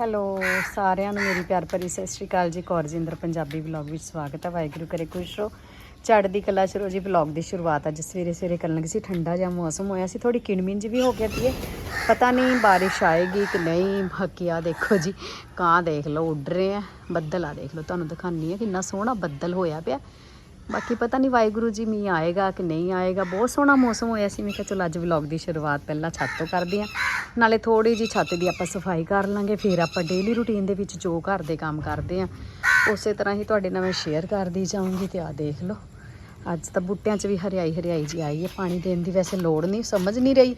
Hello, ਸਾਰਿਆਂ ਨੂੰ ਮੇਰੀ ਪਿਆਰ ਭਰੀ ਸਤਿ ਸ਼੍ਰੀ ਅਕਾਲ ਜੀ। ਕੌਰਜਿੰਦਰ ਪੰਜਾਬੀ ਵਲੌਗ ਵਿੱਚ ਸਵਾਗਤ ਹੈ। ਵਾਹਿਗੁਰੂ ਕਰੇ ਖੁਸ਼ ਰਹੋ। ਚੜ੍ਹਦੀ ਕਲਾ ਚ ਜੀ, ਵਲੌਗ ਦੀ ਸ਼ੁਰੂਆਤ ਅੱਜ ਸਵੇਰੇ ਸਵੇਰੇ ਕਰਨ ਲੱਗੀ ਸੀ। ਠੰਡਾ ਜਿਹਾ ਮੌਸਮ ਹੋਇਆ ਸੀ ਥੋੜੀ ਕਿਣਮਿੰਜ ਵੀ ਹੋ ਗਿਆ ਸੀ ਪਤਾ ਨਹੀਂ ਬਾਰਿਸ਼ ਆਏਗੀ ਕਿ ਨਹੀਂ, ਬਾਕੀ ਆ ਦੇਖੋ ਜੀ, ਕਾਂ ਦੇਖ ਲਓ, ਉੱਡ ਰਹੇ ਆ। ਬੱਦਲ ਆ ਦੇਖ ਲਓ, ਤੁਹਾਨੂੰ ਦਿਖਾਨੀ ਆ ਕਿੰਨਾ ਸੋਹਣਾ ਬੱਦਲ ਹੋਇਆ ਪਿਆ। ਬਾਕੀ ਪਤਾ ਨਹੀਂ ਵਾਹਿਗੁਰੂ ਜੀ ਮੀਂਹ ਆਏਗਾ ਕਿ ਨਹੀਂ ਆਏਗਾ। ਬਹੁਤ ਸੋਹਣਾ ਮੌਸਮ ਹੋਇਆ ਸੀ। ਮੈਂ ਕਿਹਾ ਚਲੋ ਅੱਜ ਵਲੌਗ ਦੀ ਸ਼ੁਰੂਆਤ ਪਹਿਲਾਂ ਛੱਤ ਤੋਂ ਕਰਦੇ ਹਾਂ। ਨਾਲੇ ਥੋੜੀ ਜੀ ਛੱਤ ਦੀ ਆਪਾਂ ਸਫ਼ਾਈ ਕਰ ਲਾਂਗੇ। ਫਿਰ ਆਪਾਂ ਡੇਲੀ ਰੁਟੀਨ ਦੇ ਵਿੱਚ ਜੋ ਘਰ ਦੇ ਕੰਮ ਕਰਦੇ ਹਾਂ। ਉਸੇ ਤਰ੍ਹਾਂ ਹੀ ਤੁਹਾਡੇ ਨਾਲ ਮੈਂ ਸ਼ੇਅਰ ਕਰਦੀ ਜਾਊਂਗੀ ਤੇ ਆ ਦੇਖ ਲਓ। ਅੱਜ ਤਾਂ ਬੂਟਿਆਂ 'ਚ ਵੀ ਹਰਿਆਈ ਹਰਿਆਈ ਜੀ ਆਈ ਹੈ। ਪਾਣੀ ਦੇਣ ਦੀ ਵੈਸੇ ਲੋੜ ਨਹੀਂ, ਸਮਝ ਨਹੀਂ ਰਹੀ।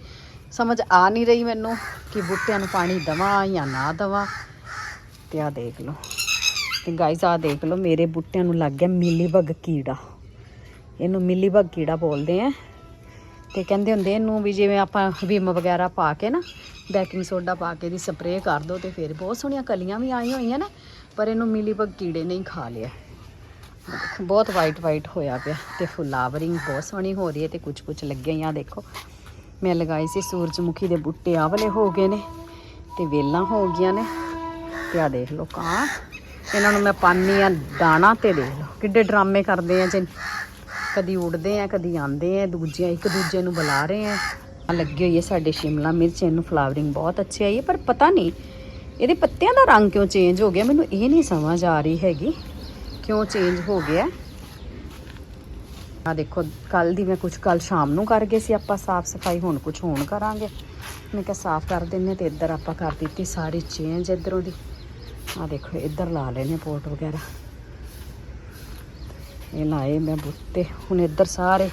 ਸਮਝ ਆ ਨਹੀਂ ਰਹੀ ਮੈਨੂੰ ਕਿ ਬੂਟਿਆਂ ਨੂੰ ਪਾਣੀ ਦਵਾਂ ਜਾਂ ਨਾ ਦਵਾਂ। ਤੇ ਆ ਦੇਖ ਲਓ। ਤੇ ਗਾਇਸ ਆ ਦੇਖ ਲਓ, ਮੇਰੇ ਬੂਟਿਆਂ ਨੂੰ ਲੱਗ ਗਿਆ ਮਿਲੀਬਗ ਕੀੜਾ। ਇਹਨੂੰ ਮਿਲੀਬਗ ਕੀੜਾ ਬੋਲਦੇ ਆ। ਤੇ ਕਹਿੰਦੇ ਹੁੰਦੇ ਇਹਨੂੰ ਵੀ ਜਿਵੇਂ ਆਪਾਂ ਵਿਮ ਵਗੈਰਾ ਪਾ ਕੇ ਨਾ ਬੇਕਿੰਗ ਸੋਡਾ ਪਾ ਕੇ ਦੀ ਸਪਰੇਅ ਕਰ ਦੋ ਤੇ ਫਿਰ ਬਹੁਤ ਸੋਹਣੀਆਂ ਕਲੀਆਂ ਵੀ ਆਈਆਂ ਹੋਈਆਂ ਨੇ, ਪਰ ਇਹਨੂੰ ਮਿਲੀਬਗ ਕੀੜੇ ਨਹੀਂ ਖਾ ਲਿਆ। ਬਹੁਤ ਵਾਈਟ ਵਾਈਟ ਹੋਇਆ ਪਿਆ ਤੇ ਫੁਲਾਵਰਿੰਗ ਬਹੁਤ ਸੋਹਣੀ ਹੋ ਰਹੀ ਹੈ ਤੇ ਕੁਝ ਕੁਝ ਲੱਗਿਆ ਹੀ ਆ, ਦੇਖੋ। ਮੈਂ ਲਗਾਈ ਸੀ ਸੂਰਜਮੁਖੀ ਦੇ ਬੂਟੇ ਆਵਲੇ ਹੋ ਗਏ ਨੇ ਤੇ ਵੇਲਾਂ ਹੋ ਗਈਆਂ ਨੇ। ਤੇ ਆ ਦੇਖ ਲਓ, ਕਾਂ। ਇਹਨਾਂ ਨੂੰ ਮੈਂ ਪਾਨੀ ਆ ਦਾਣਾ ਤੇ ਦੇਖ ਲਓ। ਕਿੱਡੇ ਡਰਾਮੇ ਕਰਦੇ ਆ ਜੇ ਕਦੀ ਉੱਡਦੇ ਆ, ਕਦੀ ਆਉਂਦੇ ਆ, ਦੂਜੀਆਂ, ਇੱਕ ਦੂਜੇ ਨੂੰ ਬੁਲਾ ਰਹੇ ਆ। ਆਹ ਲੱਗੀ ਹੋਈ ਹੈ ਸਾਡੇ ਸ਼ਿਮਲਾ ਮਿਰਚ, ਇਹਨੂੰ ਫਲਾਵਰਿੰਗ ਬਹੁਤ ਅੱਛੀ ਆਈ ਹੈ, ਪਰ ਪਤਾ ਨਹੀਂ, ਇਹਦੇ ਪੱਤਿਆਂ ਦਾ ਰੰਗ ਕਿਉਂ ਚੇਂਜ ਹੋ ਗਿਆ? ਮੈਨੂੰ ਇਹ ਨਹੀਂ ਸਮਝ ਆ ਰਹੀ ਹੈਗੀ, ਕਿਉਂ ਚੇਂਜ ਹੋ ਗਿਆ? ਆ ਦੇਖੋ ਕੱਲ ਦੀ ਮੈਂ ਕੁਝ ਕੱਲ ਸ਼ਾਮ ਨੂੰ ਕਰ ਗਏ ਸੀ ਆਪਾਂ ਸਾਫ਼ ਸਫ਼ਾਈ, ਹੁਣ ਕੁਝ ਹੁਣ ਕਰਾਂਗੇ। ਮੈਂ ਕਿਹਾ ਸਾਫ਼ ਕਰ ਦਿੰਨੇ ਤੇ ਇੱਧਰ ਆਪਾਂ ਕਰ ਦਿੱਤੀ ਸਾਰੀ ਚੇਂਜ ਇੱਧਰੋਂ ਦੀ। ਆ ਦੇਖੋ, ਇੱਧਰ ਲਾ ਲੈਣੇ ਪੋਟ ਵਗੈਰਾ। ਇਹ ਲਾਏ ਮੈਂ ਬੁੱਤੇ ਹੁਣ ਇੱਧਰ ਸਾਰੇ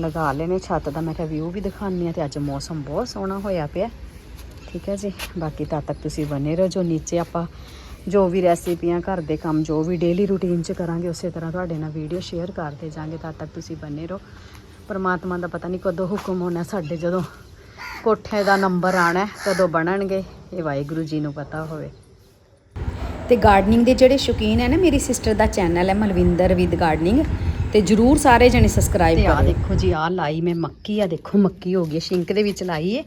ਲਗਾ ਲੈਣੇ ਛੱਤ ਦਾ। ਮੈਂ ਕਿਹਾ ਵਿਊ ਵੀ ਦਿਖਾਉਂਦੀ ਆ ਤੇ ਅੱਜ ਮੌਸਮ ਬਹੁਤ ਸੋਹਣਾ ਹੋਇਆ ਪਿਆ। ਠੀਕ ਹੈ ਜੀ। ਬਾਕੀ ਤਦ ਤੱਕ ਤੁਸੀਂ ਬਨੇ ਰਹੋ ਜੋ ਨੀਚੇ ਆਪਾਂ ਜੋ ਵੀ ਰੈਸਿਪੀਆਂ ਘਰ ਦੇ ਕੰਮ, ਜੋ ਵੀ ਡੇਲੀ ਰੂਟੀਨ 'ਚ ਕਰਾਂਗੇ, ਉਸੇ ਤਰ੍ਹਾਂ ਤੁਹਾਡੇ ਨਾਲ ਵੀਡੀਓ ਸ਼ੇਅਰ ਕਰਦੇ ਜਾਾਂਗੇ। ਤਦ ਤੱਕ ਤੁਸੀਂ ਬਨੇ ਰਹੋ। ਪਰਮਾਤਮਾ ਦਾ ਪਤਾ ਨਹੀਂ ਕਦੋਂ ਹੁਕਮ ਹੋਣਾ, ਸਾਡੇ ਜਦੋਂ ਕੋਠੇ ਦਾ ਨੰਬਰ ਆਣਾ ਕਦੋਂ ਬਣਨਗੇ, ਇਹ ਵਾਹਿਗੁਰੂ ਜੀ ਨੂੰ ਪਤਾ ਹੋਵੇ। ਤੇ ਗਾਰਡਨਿੰਗ ਦੇ ਜਿਹੜੇ ਸ਼ੌਕੀਨ ਹੈ ਨਾ ਮੇਰੀ ਸਿਸਟਰ ਦਾ ਚੈਨਲ ਹੈ ਮਲਵਿੰਦਰ ਵਿਦ ਗਾਰਡਨਿੰਗ ਤੇ ਜਰੂਰ ਸਾਰੇ ਜਣੇ ਸਬਸਕ੍ਰਾਈਬ ਕਰੋ ਆ ਦੇਖੋ ਜੀ ਆ ਲਾਈ ਮੈਂ ਮੱਕੀ ਆ ਦੇਖੋ ਮੱਕੀ ਹੋ ਗਈ ਸ਼ਿੰਕ ਦੇ ਵਿੱਚ ਲਾਈ ਏ।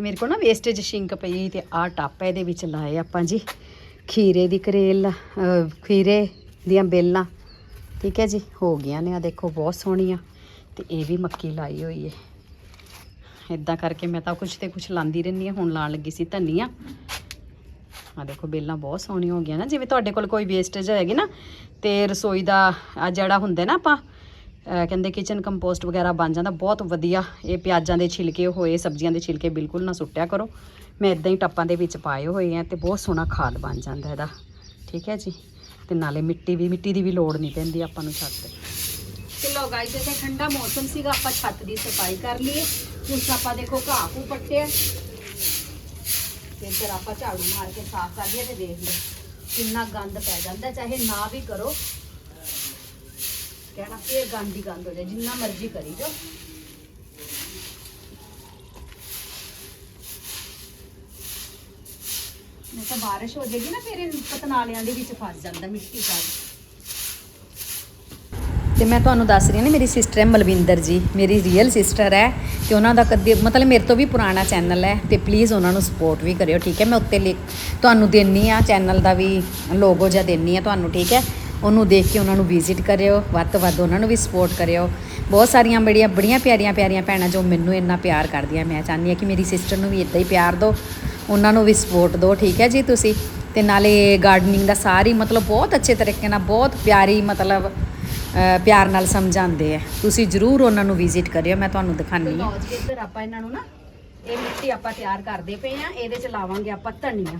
ਮੇਰੇ ਕੋਲ ਨਾ ਵੇਸਟੇਜ ਸ਼ਿੰਕ ਪਈ ਤੇ ਆ ਟੱਪ ਇਹਦੇ ਵਿੱਚ ਲਾਏ ਆਪਾਂ ਜੀ। ਖੀਰੇ ਦੀ ਕਰੇਲ ਖੀਰੇ ਦੀਆਂ ਬੇਲਾਂ ਠੀਕ ਹੈ ਜੀ ਹੋ ਗਈਆਂ ਨੇ ਆ ਦੇਖੋ ਬਹੁਤ ਸੋਹਣੀਆਂ। ਤੇ ਇਹ ਵੀ ਮੱਕੀ ਲਾਈ ਹੋਈ ਏ। ਇਦਾਂ ਕਰਕੇ ਮੈਂ ਤਾਂ ਕੁਝ ਤੇ ਕੁਝ ਲਾਂਦੀ ਰਹਿੰਦੀ ਹਾਂ ਹੁਣ ਲਾਣ ਲੱਗੀ ਸੀ ਧਨੀਆ। ਆ ਦੇਖੋ, ਬੇਲਾਂ ਬਹੁਤ ਸੋਹਣੀਆਂ ਹੋ ਗਈਆਂ ਨਾ। ਜਿਵੇਂ ਤੁਹਾਡੇ ਕੋਲ ਕੋਈ ਵੇਸਟੇਜ ਹੈਗੀ ਨਾ, ਤੇ ਰਸੋਈ ਦਾ ਆ ਜਿਹੜਾ ਹੁੰਦਾ ਨਾ ਆਪਾਂ ਕਹਿੰਦੇ ਕਿਚਨ ਕੰਪੋਸਟ ਵਗੈਰਾ ਬਣ ਜਾਂਦਾ, ਬਹੁਤ ਵਧੀਆ। ਇਹ ਪਿਆਜ਼ਾਂ ਦੇ ਛਿਲਕੇ ਹੋਏ, ਸਬਜ਼ੀਆਂ ਦੇ ਛਿਲਕੇ ਬਿਲਕੁਲ ਨਾ ਸੁੱਟਿਆ ਕਰੋ। ਮੈਂ ਇਦਾਂ ਹੀ ਟੱਪਾਂ ਦੇ ਵਿੱਚ ਪਾਏ ਹੋਏ ਆ ਤੇ ਬਹੁਤ ਸੋਹਣਾ ਖਾਦ ਬਣ ਜਾਂਦਾ ਇਹਦਾ। ਠੀਕ ਹੈ ਜੀ? ਤੇ ਨਾਲੇ ਮਿੱਟੀ ਵੀ, ਮਿੱਟੀ ਦੀ ਵੀ ਲੋੜ ਨਹੀਂ ਪੈਂਦੀ ਆਪਾਂ ਨੂੰ ਛੱਤ ਤੇ। ਚਲੋ ਗਾਇਸ ਜੇ ਠੰਡਾ ਮੌਸਮ ਸੀਗਾ, ਆਪਾਂ ਛੱਤ ਦੀ ਸਫ਼ਾਈ ਕਰ ਲਈਏ। ਹੁਣ ਆਪਾਂ ਦੇਖੋ ਘਾਹ ਕੂ ਪੱਟਿਆ। ਇੱਧਰ ਆਪਾਂ ਝਾੜੂ ਮਾਰ ਕੇ ਸਾਫ਼ ਕਰ ਲਈਏ ਤੇ ਦੇਖ ਲਓ ਕਿੰਨਾ ਗੰਦ ਪੈ ਜਾਂਦਾ, ਚਾਹੇ ਨਾ ਵੀ ਕਰੋ। ਕਹਿਣਾ ਫੇਰ ਗੰਦ ਹੀ ਗੰਦ ਹੋ ਜਾਏ, ਜਿੰਨਾ ਮਰਜ਼ੀ ਕਰੀ ਜਾਓ। ਨਹੀਂ ਤਾਂ ਬਾਰਿਸ਼ ਹੋ ਜਾਏਗੀ ਨਾ, ਫਿਰ ਇਹ ਪਤਨਾਲਿਆਂ ਦੇ ਵਿੱਚ ਫਸ ਜਾਂਦਾ ਮਿੱਟੀ ਸਾਰੀ। ਤੇ ਮੈਂ ਤੁਹਾਨੂੰ ਦੱਸ ਰਹੀ ਹਾਂ ਨਾ, ਮੇਰੀ ਸਿਸਟਰ ਹੈ ਮਲਵਿੰਦਰ ਜੀ, ਮੇਰੀ ਰੀਅਲ ਸਿਸਟਰ ਹੈ ਤੇ ਉਹਨਾਂ ਦਾ ਕਦੇ ਮਤਲਬ ਮੇਰੇ ਤੋਂ ਵੀ ਪੁਰਾਣਾ ਚੈਨਲ ਹੈ ਤੇ ਪਲੀਜ਼ ਉਹਨਾਂ ਨੂੰ ਸਪੋਰਟ ਵੀ ਕਰਿਓ, ਠੀਕ ਹੈ? ਮੈਂ ਉੱਤੇ ਲਿਖ ਤੁਹਾਨੂੰ ਦੇਣੀ ਆ ਚੈਨਲ ਦਾ ਵੀ ਲੋਗੋ ਜਿਹਾ ਦੇਣੀ ਆ ਤੁਹਾਨੂੰ, ਠੀਕ ਹੈ? ਉਹਨੂੰ ਦੇਖ ਕੇ ਉਹਨਾਂ ਨੂੰ ਵਿਜ਼ਿਟ ਕਰਿਓ, ਵੱਧ ਤੋਂ ਵੱਧ ਉਹਨਾਂ ਨੂੰ ਵੀ ਸਪੋਰਟ ਕਰਿਓ। ਬਹੁਤ ਸਾਰੀਆਂ ਬੜੀਆਂ ਬੜੀਆਂ ਪਿਆਰੀਆਂ ਪਿਆਰੀਆਂ ਭੈਣਾਂ ਜੋ ਮੈਨੂੰ ਇੰਨਾ ਪਿਆਰ ਕਰਦੀਆਂ, ਮੈਂ ਚਾਹੁੰਦੀ ਹਾਂ ਕਿ ਮੇਰੀ ਸਿਸਟਰ ਨੂੰ ਵੀ ਇਦਾਂ ਹੀ ਪਿਆਰ ਦਿਓ, ਉਹਨਾਂ ਨੂੰ ਵੀ ਸਪੋਰਟ ਦਿਓ, ਠੀਕ ਹੈ ਜੀ ਤੁਸੀਂ? ਤੇ ਨਾਲੇ ਗਾਰਡਨਿੰਗ ਦਾ ਸਾਰੀ ਮਤਲਬ ਬਹੁਤ ਅੱਛੇ ਤਰੀਕੇ ਨਾਲ, ਬਹੁਤ ਪਿਆਰੀ ਮਤਲਬ ਪਿਆਰ ਨਾਲ ਸਮਝਾਉਂਦੇ ਆ। ਤੁਸੀਂ ਜਰੂਰ ਉਹਨਾਂ ਨੂੰ ਵਿਜ਼ਿਟ ਕਰਿਓ, ਮੈਂ ਤੁਹਾਨੂੰ ਦਿਖਾਣੀ ਹਾਂ। ਇੱਧਰ ਆਪਾਂ ਇਹਨਾਂ ਨੂੰ ਨਾ, ਇਹ ਮਿੱਟੀ ਆਪਾਂ ਤਿਆਰ ਕਰਦੇ ਪਏ ਆ, ਇਹਦੇ ਚ ਲਾਵਾਂਗੇ ਆਪਾਂ ਧਨੀਆ।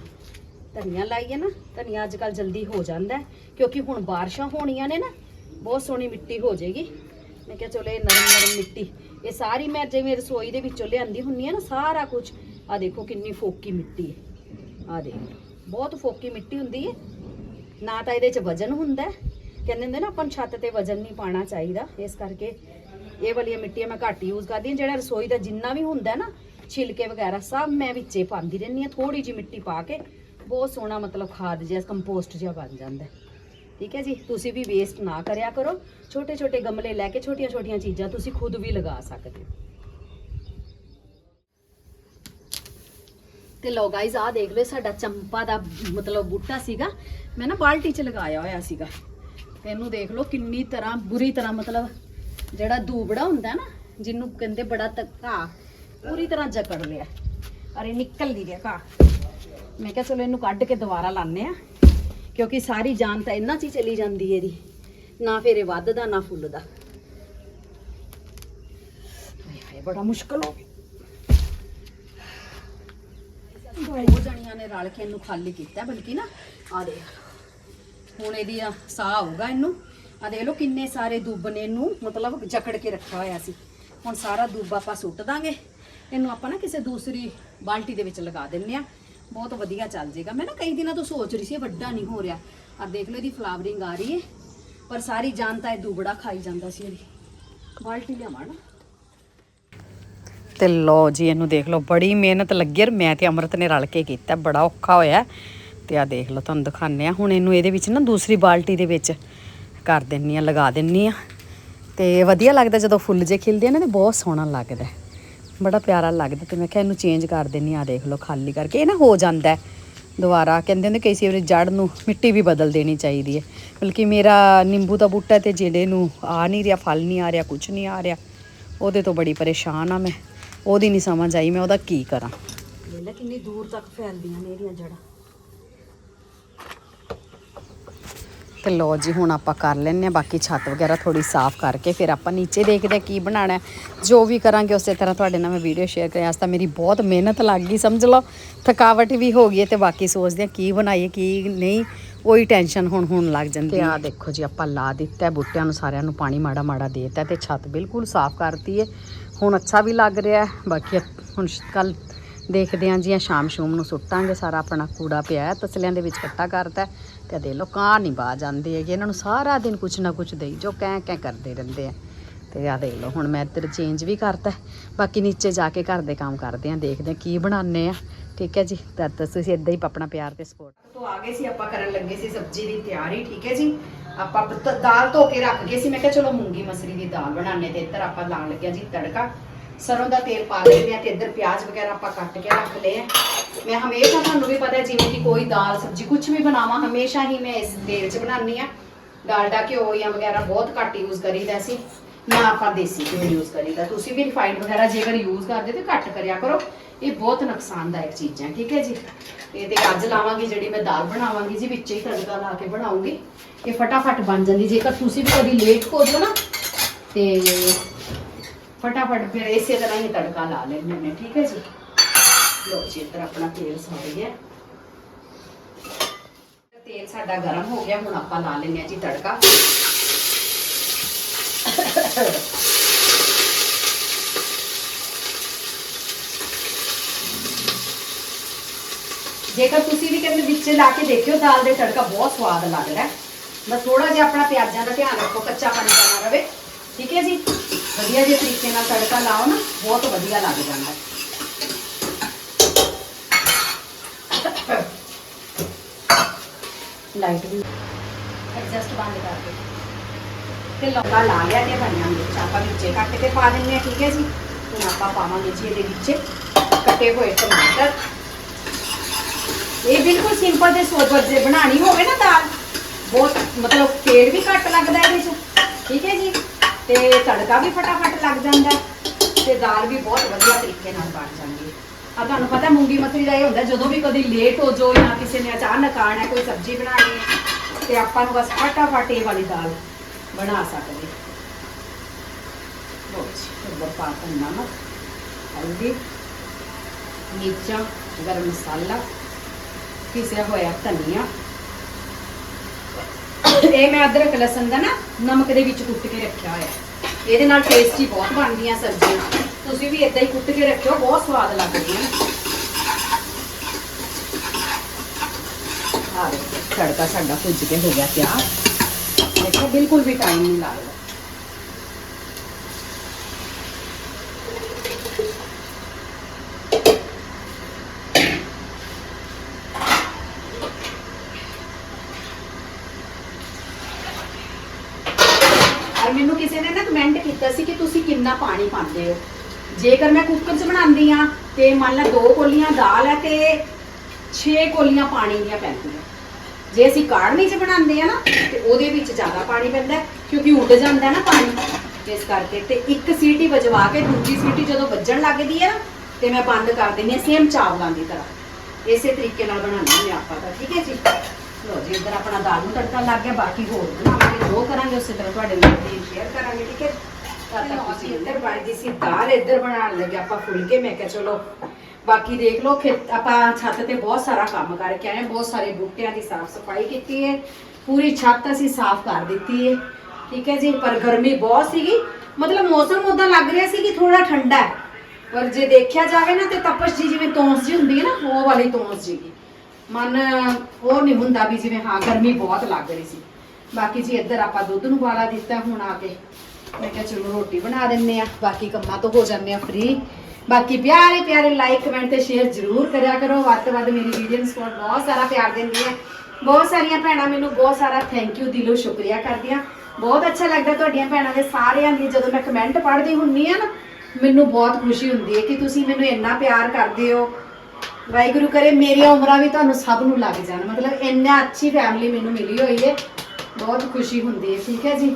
ਧਨੀਆ ਲਾਈਏ ਨਾ, ਧਨੀਆ ਅੱਜ ਕੱਲ ਜਲਦੀ ਹੋ ਜਾਂਦਾ ਕਿਉਂਕਿ ਹੁਣ ਬਾਰਿਸ਼ਾਂ ਹੋਣੀਆਂ ਨੇ ਨਾ, ਬਹੁਤ ਸੋਹਣੀ ਮਿੱਟੀ ਹੋ ਜਾਏਗੀ। ਮੈਂ ਕਿਹਾ ਚਲੋ ਇਹ ਨਰਮ ਨਰਮ ਮਿੱਟੀ, ਇਹ ਸਾਰੀ ਮੈਂ ਜਿਵੇਂ ਰਸੋਈ ਦੇ ਵਿੱਚੋਂ ਲਿਆਂਦੀ ਹੁੰਨੀ ਆ ਨਾ, ਸਾਰਾ ਕੁਝ ਆ ਦੇਖੋ ਕਿੰਨੀ ਫੋਕੀ ਮਿੱਟੀ ਹੈ। ਆ ਦੇਖੋ ਬਹੁਤ ਫੋਕੀ ਮਿੱਟੀ ਹੁੰਦੀ ਹੈ, ਨਾ ਤਾਂ ਇਹਦੇ 'ਚ ਵਜਨ ਹੁੰਦਾ ਹੈ। ਕਹਿੰਦੇ ਹੁੰਦੇ ਨਾ, ਆਪਾਂ ਨੂੰ ਛੱਤ ਤੇ ਵਜਨ ਨਹੀਂ ਪਾਣਾ ਚਾਹੀਦਾ। ਇਸ ਕਰਕੇ ਇਹ ਵਾਲੀਆਂ ਮਿੱਟੀਆਂ ਮੈਂ ਘੱਟ ਯੂਜ਼ ਕਰਦੀ ਹਾਂ। ਜਿਹੜਾ ਰਸੋਈ ਦਾ ਜਿੰਨਾ ਵੀ ਹੁੰਦਾ ਨਾ, ਛਿਲਕੇ ਵਗੈਰਾ, ਸਭ ਮੈਂ ਵਿੱਚੇ ਪਾਉਂਦੀ ਰਹਿੰਦੀ ਹਾਂ। ਥੋੜੀ ਜਿਹੀ ਮਿੱਟੀ ਪਾ ਕੇ, ਬਹੁਤ ਸੋਹਣਾ ਮਤਲਬ ਖਾਦ ਜਿਹਾ ਕੰਪੋਸਟ ਜਿਹਾ ਬਣ ਜਾਂਦਾ ਠੀਕ ਹੈ ਜੀ? ਤੁਸੀਂ ਵੀ ਵੇਸਟ ਨਾ ਕਰਿਆ ਕਰੋ। ਛੋਟੇ ਛੋਟੇ ਗਮਲੇ ਲੈ ਕੇ ਛੋਟੀਆਂ ਛੋਟੀਆਂ ਚੀਜ਼ਾਂ ਤੁਸੀਂ ਖੁਦ ਵੀ ਲਗਾ ਸਕਦੇ ਹੋ। ਤੇ ਲੋ ਗਾਇਜ਼ ਆ ਦੇਖ ਲਓ ਸਾਡਾ ਚੰਪਾ ਦਾ ਮਤਲਬ ਬੂਟਾ ਸੀਗਾ। ਮੈਂ ਨਾ ਬਾਲਟੀ 'ਚ ਲਗਾਇਆ ਹੋਇਆ ਸੀਗਾ। ਤੇ ਇਹਨੂੰ ਦੇਖ ਲਓ ਕਿੰਨੀ ਤਰ੍ਹਾਂ ਬੁਰੀ ਤਰ੍ਹਾਂ ਮਤਲਬ ਜਿਹੜਾ ਦੂਬੜਾ ਹੁੰਦਾ ਨਾ, ਜਿਹਨੂੰ ਕਹਿੰਦੇ ਬੜਾ ਧੱਕਾ ਪੂਰੀ ਤਰ੍ਹਾਂ ਜਕੜ ਲਿਆ। ਅਰੇ ਨਿਕਲ ਨਹੀਂ ਰਿਹਾ ਘਾਹ। ਮੈਂ ਕਿਹਾ ਚਲੋ ਇਹਨੂੰ ਕੱਢ ਕੇ ਦੁਬਾਰਾ ਲਾਣੇ ਆ ਕਿਉਂਕਿ ਸਾਰੀ ਜਾਨ ਤਾਂ ਇਹਨਾਂ 'ਚ ਹੀ ਚਲੀ ਜਾਂਦੀ ਹੈ ਇਹਦੀ। ਨਾ ਫਿਰ ਇਹ ਵੱਧਦਾ, ਨਾ ਫੁੱਲਦਾ। ਹਾਏ ਬੜਾ ਮੁਸ਼ਕਲ ਹੋ ਗਿਆ। ਦੋ ਜਣੀਆਂ ਨੇ ਰਲ ਕੇ ਇਹਨੂੰ ਖਾਲੀ ਕੀਤਾ, ਬਲਕਿ ਨਾ ਆ ਦੇਖ। ਹੁਣ ਇਹਦੀ ਆ ਸਾਹ ਆਊਗਾ ਇਹਨੂੰ। ਆ ਦੇਖ ਲਓ ਕਿੰਨੇ ਸਾਰੇ ਦੁੱਬ ਨੇ ਇਹਨੂੰ ਮਤਲਬ ਜਕੜ ਕੇ ਰੱਖਿਆ ਹੋਇਆ ਸੀ। ਹੁਣ ਸਾਰਾ ਦੁੱਬ ਆਪਾਂ ਸੁੱਟ ਦਾਂਗੇ। ਇਹਨੂੰ ਆਪਾਂ ਨਾ ਕਿਸੇ ਦੂਸਰੀ ਬਾਲਟੀ ਦੇ ਵਿੱਚ ਲਗਾ ਦਿੰਨੇ ਆ। ਬਹੁਤ ਵਧੀਆ ਚੱਲ ਜਾਏਗਾ ਮੈਂ ਨਾ ਕਈ ਦਿਨਾਂ ਤੋਂ ਸੋਚ ਰਹੀ ਸੀ ਵੱਡਾ ਨਹੀਂ ਹੋ ਰਿਹਾ। ਆ ਦੇਖ ਲਓ ਇਹਦੀ ਫਲਾਵਰਿੰਗ ਆ ਰਹੀ ਹੈ ਪਰ ਸਾਰੀ ਜਾਨ ਤਾਂ ਇਹ ਦੁਬੜਾ ਖਾਈ ਜਾਂਦਾ ਸੀ ਇਹਦੀ। ਬਾਲਟੀ ਲਿਆਵਾਂ ਨਾ। ਤੇ ਲੋ ਜੀ, ਇਹਨੂੰ ਦੇਖ ਲਓ। ਬੜੀ ਮਿਹਨਤ ਲੱਗੀ ਔਰ ਮੈਂ ਤੇ ਅਮਰਤ ਨੇ ਰਲ ਕੇ ਕੀਤਾ। ਬੜਾ ਔਖਾ ਹੋਇਆ। ਤੇ ਆ ਦੇਖ ਲਓ, ਤੁਹਾਨੂੰ ਦਿਖਾਉਂਦੇ ਆ ਹੁਣ ਇਹਨੂੰ ਇਹਦੇ ਵਿੱਚ ਨਾ ਦੂਸਰੀ ਬਾਲਟੀ ਦੇ ਵਿੱਚ ਕਰ ਦਿੰਨੀ ਆ ਲਗਾ ਦਿੰਨੀ ਆ ਤੇ ਵਧੀਆ ਲੱਗਦਾ ਜਦੋਂ ਫੁੱਲ ਜੇ ਖਿਲਦੇ ਆ ਨਾ, ਤੇ ਬਹੁਤ ਸੋਹਣਾ ਲੱਗਦਾ ਬੜਾ ਪਿਆਰਾ ਲੱਗਦਾ ਤੇ ਮੈਂ ਕਿਹਾ ਇਹਨੂੰ ਚੇਂਜ ਕਰ ਦਿੰਨੀ ਆ ਦੇਖ ਲਓ, ਖਾਲੀ ਕਰਕੇ। ਇਹ ਨਾ ਹੋ ਜਾਂਦਾ ਦੁਬਾਰਾ। ਕਹਿੰਦੇ ਹੁੰਦੇ ਕਈ ਵਾਰੀ ਜੜ ਨੂੰ ਮਿੱਟੀ ਵੀ ਬਦਲ ਦੇਣੀ ਚਾਹੀਦੀ ਹੈ। ਬਲਕਿ ਮੇਰਾ ਨਿੰਬੂ ਦਾ ਬੂਟਾ ਤੇ ਜਿਹੜੇ ਨੂੰ ਆ ਨਹੀਂ ਰਿਹਾ, ਫਲ ਨਹੀਂ ਆ ਰਿਹਾ ਕੁਝ ਨਹੀਂ ਆ ਰਿਹਾ, ਉਹਦੇ ਤੋਂ ਬੜੀ ਪਰੇਸ਼ਾਨ ਆ ਮੈਂ। ਉਹਦੀ ਨਹੀਂ ਸਮਝ ਆਈ ਮੈਂ ਉਹਦਾ ਕੀ ਕਰਾਂ। ਲੈ ਕਿੰਨੀ ਦੂਰ ਤੱਕ ਫੈਲਦੀਆਂ ਨੇ ਇਹਦੀਆਂ ਜੜਾਂ ਤੇ ਲੋ ਜੀ ਹੁਣ ਆਪਾਂ ਕਰ ਲੈਨੇ ਆ ਬਾਕੀ ਛੱਤ ਵਗੈਰਾ ਥੋੜੀ ਸਾਫ਼ ਕਰਕੇ ਫਿਰ ਆਪਾਂ ਨੀਚੇ ਦੇਖਦੇ ਕੀ ਬਣਾਉਣਾ ਹੈ। ਜੋ ਵੀ ਕਰਾਂਗੇ ਉਸੇ ਤਰ੍ਹਾਂ ਤੁਹਾਡੇ ਨਾਲ ਮੈਂ ਵੀਡੀਓ ਸ਼ੇਅਰ ਕਰਾਂ। ਅੱਜ ਤਾਂ ਮੇਰੀ ਬਹੁਤ ਮਿਹਨਤ ਲੱਗ ਗਈ ਸਮਝ ਲਓ। ਥਕਾਵਟ ਵੀ ਹੋ ਗਈ ਹੈ ਤੇ ਬਾਕੀ ਸੋਚਦੇ ਆ ਕੀ ਬਣਾਈਏ ਕੀ ਨਹੀਂ। ਉਹੀ ਟੈਨਸ਼ਨ ਹੁਣ ਹੁਣ ਲੱਗ ਜਾਂਦੀ ਹੈ। ਆ ਦੇਖੋ ਜੀ ਆਪਾਂ ਲਾ ਦਿੱਤਾ ਬੂਟਿਆਂ ਨੂੰ ਸਾਰਿਆਂ ਨੂੰ ਪਾਣੀ ਮਾੜਾ ਮਾੜਾ ਦੇ ਦਿੱਤਾ ਤੇ ਛੱਤ ਬਿਲਕੁਲ ਸਾਫ਼ ਕਰਤੀ ਹੈ। ਹੁਣ ਅੱਛਾ ਵੀ ਲੱਗ ਰਿਹਾ ਹੈ। ਬਾਕੀ ਹੁਣ ਕੱਲ ਦੇਖਦੇ ਹਾਂ ਜੀ, ਆ ਸ਼ਾਮ ਸ਼ੂਮ ਨੂੰ ਸੁੱਟਾਂਗੇ ਸਾਰਾ ਆਪਣਾ ਕੂੜਾ ਪਿਆ ਹੈ, ਤਸਲਿਆਂ ਦੇ ਵਿੱਚ ਇਕੱਠਾ ਕਰਤਾ ਤੇ ਦੇ ਲੋ ਨਹੀਂ ਬਾਜ ਆਉਂਦੇ ਹੈਗੇ, ਇਹਨਾਂ ਨੂੰ ਸਾਰਾ ਦਿਨ ਕੁਛ ਨਾ ਕੁਛ ਦੇਈ ਜੋ ਕਹਿ ਕਹਿ ਕਰਦੇ ਰਹਿੰਦੇ ਆ। ਤੇ ਆ ਦੇਖ ਲਓ, ਹੁਣ ਮੈਂ ਇੱਧਰ ਚੇਂਜ ਵੀ ਕਰਤਾ ਬਾਕੀ ਨੀਚੇ ਜਾ ਕੇ ਘਰ ਦੇ ਕੰਮ ਕਰਦੇ ਆ, ਦੇਖਦੇ ਆ ਕੀ ਬਣਾਉਂਦੇ ਆ। ਠੀਕ ਹੈ ਜੀ, ਤਾਂ ਤੁਸੀਂ ਇਦਾਂ ਹੀ ਆਪਣਾ ਪਿਆਰ ਤੇ ਸਪੋਰਟ ਤੋਂ ਆ ਸੀ, ਆਪਾਂ ਕਰਨ ਲੱਗੇ ਸੀ ਸਬਜ਼ੀ ਦੀ ਤਿਆਰੀ, ਠੀਕ ਹੈ ਜੀ। ਆਪਾਂ ਦਾਲ ਧੋ ਕੇ ਰੱਖ ਗਏ ਸੀ, ਮੈਂ ਕਿਹਾ ਚਲੋ ਮੂੰਗੀ ਮਸਰੀ ਦੀ ਦਾਲ ਬਣਾਉਣੇ ਤੇ ਇੱਧਰ ਆਪਾਂ ਲਾਉਣ ਲੱਗਿਆ ਜੀ ਤੜਕਾ। ਸਰੋਂ ਦਾ ਤੇਲ ਪਾ ਲੈਂਦੇ ਆ ਤੇ ਇੱਧਰ ਪਿਆਜ਼ ਵਗੈਰਾ ਆਪਾਂ ਕੱਟ ਕੇ ਰੱਖ ਲਏ ਆ। ਮੈਂ ਹਮੇਸ਼ਾ ਤੁਹਾਨੂੰ ਵੀ ਪਤਾ ਜਿਵੇਂ ਕਿ ਕੋਈ ਦਾਲ ਸਬਜ਼ੀ ਕੁਝ ਵੀ ਬਣਾਵਾਂ, ਹਮੇਸ਼ਾ ਹੀ ਮੈਂ ਇਸ ਤੇਲ 'ਚ ਬਣਾਉਂਦੀ ਆ ਡਾਲਡਾ ਘਿਓ ਜਾਂ ਵਗੈਰਾ ਬਹੁਤ ਘੱਟ ਯੂਜ਼ ਕਰੀਦਾ ਸੀ। ਨਾ ਆਪਾਂ ਦੇਸੀ ਘਿਓ ਯੂਜ਼ ਕਰੀਦਾ। ਤੁਸੀਂ ਵੀ ਰਿਫਾਈਨਡ ਵਗੈਰਾ ਜੇਕਰ ਯੂਜ਼ ਕਰਦੇ ਤੇ ਘੱਟ ਕਰਿਆ ਕਰੋ। ਇਹ ਬਹੁਤ ਨੁਕਸਾਨਦਾਇਕ ਚੀਜ਼ਾਂ, ਠੀਕ ਹੈ ਜੀ? ਤੇ ਤੇ ਅੱਜ ਲਾਵਾਂਗੀ ਜਿਹੜੀ ਮੈਂ ਦਾਲ ਬਣਾਵਾਂਗੀ ਜੀ, ਵਿੱਚ ਹੀ ਤੜਕਾ ਲਾ ਕੇ ਬਣਾਉਂਗੀ। ਇਹ ਫਟਾਫਟ ਬਣ ਜਾਂਦੀ। ਜੇਕਰ ਤੁਸੀਂ ਵੀ ਕਦੀ ਲੇਟ ਹੋ ਜਾਓ ਨਾ, ਤੇ ਫਟਾਫਟ ਫਿਰ ਇਸੇ ਤਰ੍ਹਾਂ ਹੀ ਤੜਕਾ ਲਾ ਲੈਣੇ ਨੇ ਠੀਕ ਹੈ ਜੀ ਲੋ ਜੀ ਇੱਧਰ ਆਪਣਾ ਤੇਲ ਸੜ ਗਿਆ ਤੇਲ ਸਾਡਾ ਗਰਮ ਹੋ ਗਿਆ ਹੁਣ ਆਪਾਂ ਲਾ ਲੈਣੇ ਆ ਜੀ ਤੜਕਾ ਜੇਕਰ ਤੁਸੀਂ ਵੀ ਕਹਿੰਦੇ ਵਿੱਚ ਲਾ ਕੇ ਦੇਖਿਓ ਦਾਲ ਦੇ ਤੜਕਾ ਬਹੁਤ ਸਵਾਦ ਲੱਗਦਾ ਹੈ ਬਸ ਥੋੜਾ ਜਿਹਾ ਆਪਣਾ ਪਿਆਜ਼ਾਂ ਦਾ ਧਿਆਨ ਰੱਖੋ ਕੱਚਾ ਪਾਣੀ ਨਾ ਰਵੇ ਠੀਕ ਹੈ ਜੀ ਵਧੀਆ ਜਿਹੇ ਤਰੀਕੇ ਨਾਲ ਤੜਕਾ ਲਾਓ ਨਾ, ਬਹੁਤ ਵਧੀਆ ਲੱਗ ਜਾਂਦਾ ਲਾਈਟ ਵੀ ਐਡਜਸਟ ਬੰਦ ਕਰ ਦੇ ਤੇ ਲੌਂਗਾ ਲਾ ਲਿਆ ਤੇ ਧਨੀਆ ਮਿਰਚ ਆਪਾਂ ਵਿੱਚੇ ਕੱਟ ਕੇ ਪਾ ਦਿੰਦੇ ਆ ਠੀਕ ਹੈ ਜੀ? ਹੁਣ ਆਪਾਂ ਪਾਵਾਂਗੇ ਜੀ ਇਹਦੇ ਵਿੱਚ ਕੱਟੇ ਹੋਏ ਟਮਾਟਰ। ਇਹ ਬਿਲਕੁਲ ਸਿੰਪਲ ਤੇ ਸੋਬਰ ਜੇ ਬਣਾਣੀ ਹੋਵੇ ਨਾ ਦਾਲ। ਬਹੁਤ ਮਤਲਬ ਤੇਲ ਵੀ ਘੱਟ ਲੱਗਦਾ ਇਹਦੇ ਚ। ਠੀਕ ਹੈ ਜੀ? ਤੇ ਤੜਕਾ ਵੀ ਫਟਾਫਟ ਲੱਗ ਜਾਂਦਾ ਹੈ, ਤੇ ਦਾਲ ਵੀ ਬਹੁਤ ਵਧੀਆ ਤਰੀਕੇ ਨਾਲ ਬਣ ਜਾਂਦੀ ਹੈ। ਆ ਤੁਹਾਨੂੰ ਪਤਾ ਮੂੰਗੀ ਮਸਰੀ ਦਾ ਇਹ ਹੁੰਦਾ ਜਦੋਂ ਵੀ ਕਦੀ ਲੇਟ ਹੋ ਜਾਓ ਜਾਂ ਕਿਸੇ ਨੇ ਅਚਾਨਕ ਆਣਾ ਹੈ, ਕੋਈ ਸਬਜ਼ੀ ਬਣਾਉਣੀ ਹੈ ਤੇ ਆਪਾਂ ਨੂੰ ਬਸ ਫਟਾਫਟ ਇਹ ਵਾਲੀ ਦਾਲ ਬਣਾ ਸਕਦੇ ਲੋ ਜੀ ਉੱਪਰ ਨਮਕ ਹਲਦੀ ਮਿਰਚਾਂ ਗਰਮ ਮਸਾਲਾ ਪਿਸਿਆ ਹੋਇਆ ਧਨੀਆ ਇਹ ਮੈਂ ਅਦਰਕ, ਲਸਣ ਦਾ ਨਾ ਨਮਕ ਦੇ ਵਿੱਚ ਕੁੱਟ ਕੇ ਰੱਖਿਆ ਹੋਇਆ ਇਹਦੇ ਨਾਲ ਟੇਸਟੀ ਬਹੁਤ ਬਣਦੀਆਂ ਸਬਜ਼ੀਆਂ। ਤੁਸੀਂ ਵੀ ਇਦਾਂ ਹੀ ਕੁੱਟ ਕੇ ਰੱਖਿਓ, ਬਹੁਤ ਸਵਾਦ ਲੱਗਦੀਆਂ। ਨੇ ਤੜਕਾ ਸਾਡਾ ਭੁੱਜ ਕੇ ਹੋ ਗਿਆ ਤਿਆਰ। ਦੇਖੋ, ਬਿਲਕੁਲ ਵੀ ਟਾਈਮ ਨਹੀਂ ਲੱਗਦਾ ਔਰ ਮੈਨੂੰ ਕਿਸੇ ਨੇ ਨਾ ਕਮੈਂਟ ਕੀਤਾ ਸੀ ਕਿ ਤੁਸੀਂ ਕਿੰਨਾ ਪਾਣੀ ਪਾਉਂਦੇ ਹੋ? ਜੇਕਰ ਮੈਂ ਕੁੱਕਰ 'ਚ ਬਣਾਉਂਦੀ ਆ ਤੇ ਮੰਨ ਲਾ ਦੋ ਕੋਲੀਆਂ ਦਾਲ ਹੈ ਤੇ 6 ਕੋਲੀਆਂ ਪਾਣੀ ਦੀਆਂ ਪੈਂਦੀਆਂ। ਜੇ ਅਸੀਂ ਕਾੜਨੀ ਚ ਬਣਾਉਂਦੇ ਆ ਨਾ, ਤੇ ਉਹਦੇ ਵਿੱਚ ਜ਼ਿਆਦਾ ਪਾਣੀ ਪੈਂਦਾ ਕਿਉਂਕਿ ਉੱਡ ਜਾਂਦਾ ਨਾ ਪਾਣੀ। ਇਸ ਕਰਕੇ ਤੇ ਇੱਕ ਸੀਟੀ ਵਜਵਾ ਕੇ ਦੂਜੀ ਸੀਟੀ ਜਦੋਂ ਵੱਜਣ ਲੱਗਦੀ ਹੈ ਨਾ, ਤੇ ਮੈਂ ਬੰਦ ਕਰ ਦਿੰਦੀ ਹਾਂ, ਸੇਮ ਚਾਵਲਾਂ ਦੀ ਤਰ੍ਹਾਂ। ਇਸੇ ਤਰੀਕੇ ਨਾਲ ਬਣਾਉਣਾ ਮੈਂ ਆਪਾਂ ਤਾਂ, ਠੀਕ ਹੈ ਜੀ? ਲੋ ਜੀ, ਇੱਧਰ ਆਪਣਾ ਦਾਲ ਨੂੰ ਤੜਕਾ ਲੱਗ ਗਿਆ, ਬਾਕੀ ਹੋਰ ਬਣਾਵਾਂਗੇ, ਜੋ ਕਰਾਂਗੇ ਉਸੇ ਤਰ੍ਹਾਂ ਤੁਹਾਡੇ ਨਾਲ ਸ਼ੇਅਰ ਕਰਾਂਗੇ, ਠੀਕ ਹੈ ਤਦ ਤੱਕ ਤੁਸੀਂ ਇੱਧਰ ਬਣ ਸੀ, ਦਾਲ ਇੱਧਰ ਬਣਾਉਣ ਲੱਗੇ, ਆਪਾਂ ਫੁਲਕੇ, ਮੈਂ ਕਿਹਾ ਚਲੋ, ਬਾਕੀ ਦੇਖ ਲਓ, ਖੇਤ, ਆਪਾਂ ਛੱਤ ਤੇ ਬਹੁਤ ਸਾਰਾ ਕੰਮ ਕਰਕੇ ਆਏ ਬਹੁਤ ਸਾਰੇ ਬੂਟਿਆਂ ਦੀ ਸਾਫ਼ ਸਫ਼ਾਈ ਕੀਤੀ ਹੈ, ਪੂਰੀ ਛੱਤ ਅਸੀਂ ਸਾਫ਼ ਕਰ ਦਿੱਤੀ ਹੈ, ਠੀਕ ਹੈ ਜੀ, ਪਰ ਗਰਮੀ ਬਹੁਤ ਸੀਗੀ, ਮਤਲਬ ਮੌਸਮ ਉਦਾਂ ਲੱਗ ਰਿਹਾ ਸੀ ਕਿ ਥੋੜਾ ਠੰਡਾ ਹੈ, ਪਰ ਜੇ ਦੇਖਿਆ ਜਾਵੇ ਨਾ, ਤੇ ਤਪਸ਼ ਜੀ ਜਿਵੇਂ ਤੌਂਸ ਜੀ ਹੁੰਦੀ ਹੈ ਨਾ, ਉਹ ਵਾਲੀ ਤੌਂਸ ਜੀ, ਮਨ ਉਹ ਨਹੀਂ ਹੁੰਦਾ ਵੀ ਜਿਵੇਂ, ਹਾਂ, ਗਰਮੀ ਬਹੁਤ ਲੱਗ ਰਹੀ ਸੀ, ਬਾਕੀ ਜੀ ਇੱਧਰ ਆਪਾਂ ਦੁੱਧ ਨੂੰ ਬਾਲਾ ਦਿੱਤਾ ਹੁਣ ਆ ਕੇ ਮੈਂ ਕਿਹਾ ਚਲੋ ਰੋਟੀ ਬਣਾ ਦਿੰਨੇ ਆ, ਬਾਕੀ ਕੰਮਾਂ ਤੋਂ ਹੋ ਜਾਂਦੇ ਆ ਫ੍ਰੀ ਬਾਕੀ ਪਿਆਰੇ ਪਿਆਰੇ ਲਾਈਕ ਕਮੈਂਟ ਤੇ ਸ਼ੇਅਰ ਜ਼ਰੂਰ ਕਰਿਆ ਕਰੋ। ਵੱਧ ਤੋਂ ਵੱਧ ਮੇਰੀ ਵੀਡੀਓ ਨੂੰ ਬਹੁਤ ਸਾਰਾ ਪਿਆਰ ਦਿੰਦੀ ਹੈ ਬਹੁਤ ਸਾਰੀਆਂ ਭੈਣਾਂ ਮੈਨੂੰ ਬਹੁਤ ਸਾਰਾ ਥੈਂਕ ਯੂ ਦਿਲੋਂ ਸ਼ੁਕਰੀਆ ਕਰਦੀਆਂ। ਬਹੁਤ ਅੱਛਾ ਲੱਗਦਾ ਤੁਹਾਡੀਆਂ ਭੈਣਾਂ ਦੇ ਸਾਰਿਆਂ ਦੀ। ਜਦੋਂ ਮੈਂ ਕਮੈਂਟ ਪੜ੍ਹਦੀ ਹੁੰਨੀ ਆ ਨਾ, ਮੈਨੂੰ ਬਹੁਤ ਖੁਸ਼ੀ ਹੁੰਦੀ ਹੈ ਕਿ ਤੁਸੀਂ ਮੈਨੂੰ ਇੰਨਾ ਪਿਆਰ ਕਰਦੇ ਹੋ। ਵਾਹਿਗੁਰੂ ਕਰੇ ਮੇਰੀਆਂ ਉਮਰਾਂ ਵੀ ਤੁਹਾਨੂੰ ਸਭ ਨੂੰ ਲੱਗ ਜਾਣ। ਮਤਲਬ ਇੰਨਾ ਅੱਛੀ ਫੈਮਿਲੀ ਮੈਨੂੰ ਮਿਲੀ ਹੋਈ ਹੈ। ਬਹੁਤ ਖੁਸ਼ੀ ਹੁੰਦੀ ਹੈ। ਠੀਕ ਹੈ ਜੀ।